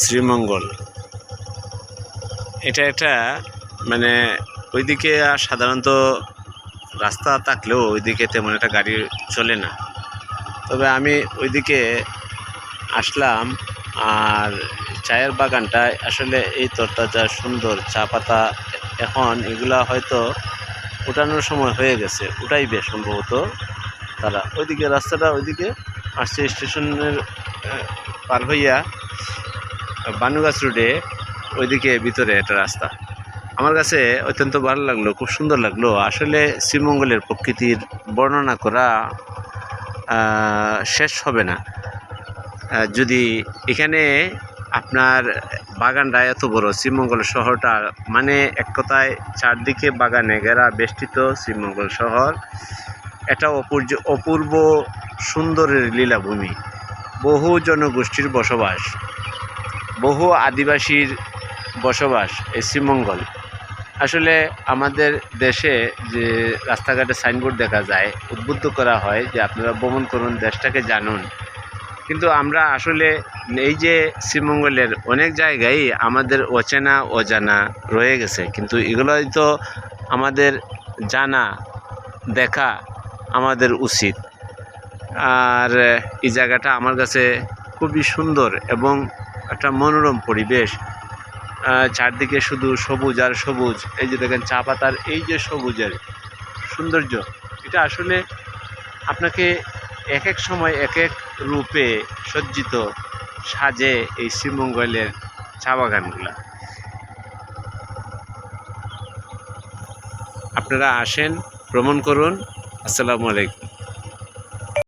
শ্রীমঙ্গল। এটা একটা মানে ওইদিকে আর সাধারণত রাস্তা থাকলেও ওইদিকে তেমন একটা গাড়ি চলে না। তবে আমি ওইদিকে আসলাম আর চায়ের বাগানটায় আসলে এই তরতাজা, সুন্দর চা পাতা এখন এগুলা হয়তো উঠানোর সময় হয়ে গেছে, উঠাইবে সম্ভবত তারা। ওইদিকে রাস্তাটা ওইদিকে আসছে স্টেশনের পার হইয়া বানুগাছ রোডে ওইদিকে ভিতরে একটা রাস্তা। আমার কাছে অত্যন্ত ভালো লাগল, খুব সুন্দর লাগল। আসলে শ্রীমঙ্গলের প্রকৃতির বর্ণনা করা শেষ হবে না। যদি এখানে আপনার বাগানটা এত বড়, শ্রীমঙ্গল শহরটা মানে এক কথায় চারদিকে বাগানে ঘেরা বেষ্টিত শ্রীমঙ্গল শহর, এটা অপূর্য, অপূর্ব সুন্দরের লীলাভূমি। বহু জনগোষ্ঠীর বসবাস। বহু আদিবাসীর বসবাস এই শ্রীমঙ্গল। আসলে আমাদের দেশে যে রাস্তাঘাটে সাইনবোর্ড দেখা যায়, উদ্বুদ্ধ করা হয় যে আপনারা ভ্রমণ করুন, দেশটাকে জানুন। কিন্তু আমরা আসলে এই যে শ্রীমঙ্গলের অনেক জায়গায় আমাদের অচেনা, অজানা রয়ে গেছে। কিন্তু এগুলোই তো আমাদের জানা, দেখা আমাদের উচিত। আর এই জায়গাটা আমার কাছে খুবই সুন্দর এবং একটা মনোরম পরিবেশ। চারদিকে শুধু সবুজ আর সবুজ। এই যে দেখেন, চা পাতার এই যে সবুজের সৌন্দর্য, এটা আসলে আপনাকে এক এক সময় এক এক রূপে সজ্জিত, সাজে এই শ্রীমঙ্গলের চা বাগানগুলা। আপনারা আসেন, ভ্রমণ করুন। আসসালামু আলাইকুম।